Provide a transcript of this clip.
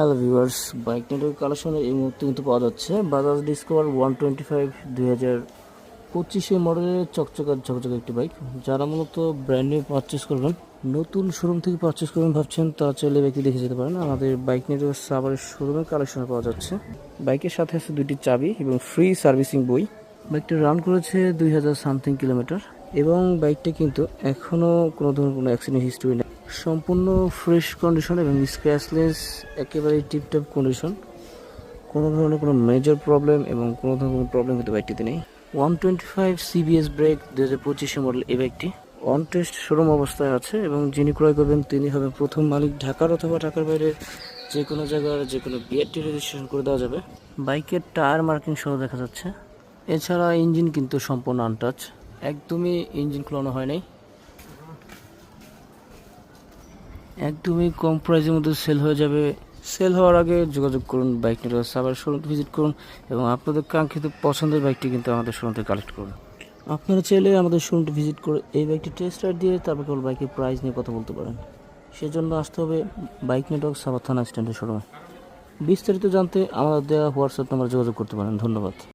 Hello viewers bike network কালেকশনে এই মুহূর্তে কিন্তু পাওয়া যাচ্ছে Bajaj Discover one twenty five দুই হাজার পঁচিশে মডেলের চকচকা ঝকঝকে একটি বাইক যারা মূলত ব্র্যান্ড নিউ পারচেস করবেন, নতুন শোরুম থেকে পারচেস করবেন ভাবছেন, তারা চাইলে ব্যক্তি দেখে যেতে পারেন। আমাদের বাইক নেটওয়ার্ক সাবারের শোরুমের কালেকশনে পাওয়া যাচ্ছে। বাইকের সাথে আছে দুইটি চাবি এবং ফ্রি সার্ভিসিং বই। বাইকটা রান করেছে দুই হাজার সামথিং কিলোমিটার এবং বাইকটা কিন্তু এখনও কোনো ধরনের কোনো অ্যাক্সিডেন্ট হিস্ট্রি নেই। সম্পূর্ণ ফ্রেশ কন্ডিশন এবং স্ক্র্যাচলেস একেবারে টিপটপ কন্ডিশন কোনো ধরনের কোনো মেজর প্রবলেম এবং কোনো ধরনের কোনো প্রবলেম কিন্তু বাইকটিতে নেই। One twenty five CBS brake দু হাজার পঁচিশে মডেল এই বাইকটি অন টেস্ট শোরুম অবস্থায় আছে এবং যিনি ক্রয় করবেন তিনি হবেন প্রথম মালিক ঢাকার অথবা ঢাকার বাইরে যে কোনো জায়গার যে কোনো বিআরটি রেজিস্ট্রেশন করে দেওয়া যাবে। বাইকের টায়ার মার্কিং সহ দেখা যাচ্ছে। এছাড়া ইঞ্জিন কিন্তু সম্পূর্ণ আনটাচ একদমই ইঞ্জিন খোলানো হয় নাই। একদমই কম প্রাইসের মধ্যে সেল হয়ে যাবে। সেল হওয়ার আগে যোগাযোগ করুন bike network Sabar showroom visit করুন এবং আপনাদের কাঙ্ক্ষিত পছন্দের বাইকটি কিন্তু আমাদের শোরুম থেকে কালেক্ট করুন। আপনারা চাইলে আমাদের শোরুমটি ভিজিট করে এই বাইকটি টেস্ট রাইড দিয়ে তারপর কেবল বাইকের প্রাইস নিয়ে কথা বলতে পারেন। সেজন্য আসতে হবে বাইক নেটওয়ার্ক সাবার থানা স্ট্যান্ডের শোরুমে বিস্তারিত জানতে আমাদের দেওয়া হোয়াটসঅ্যাপ নাম্বার যোগাযোগ করতে পারেন। ধন্যবাদ।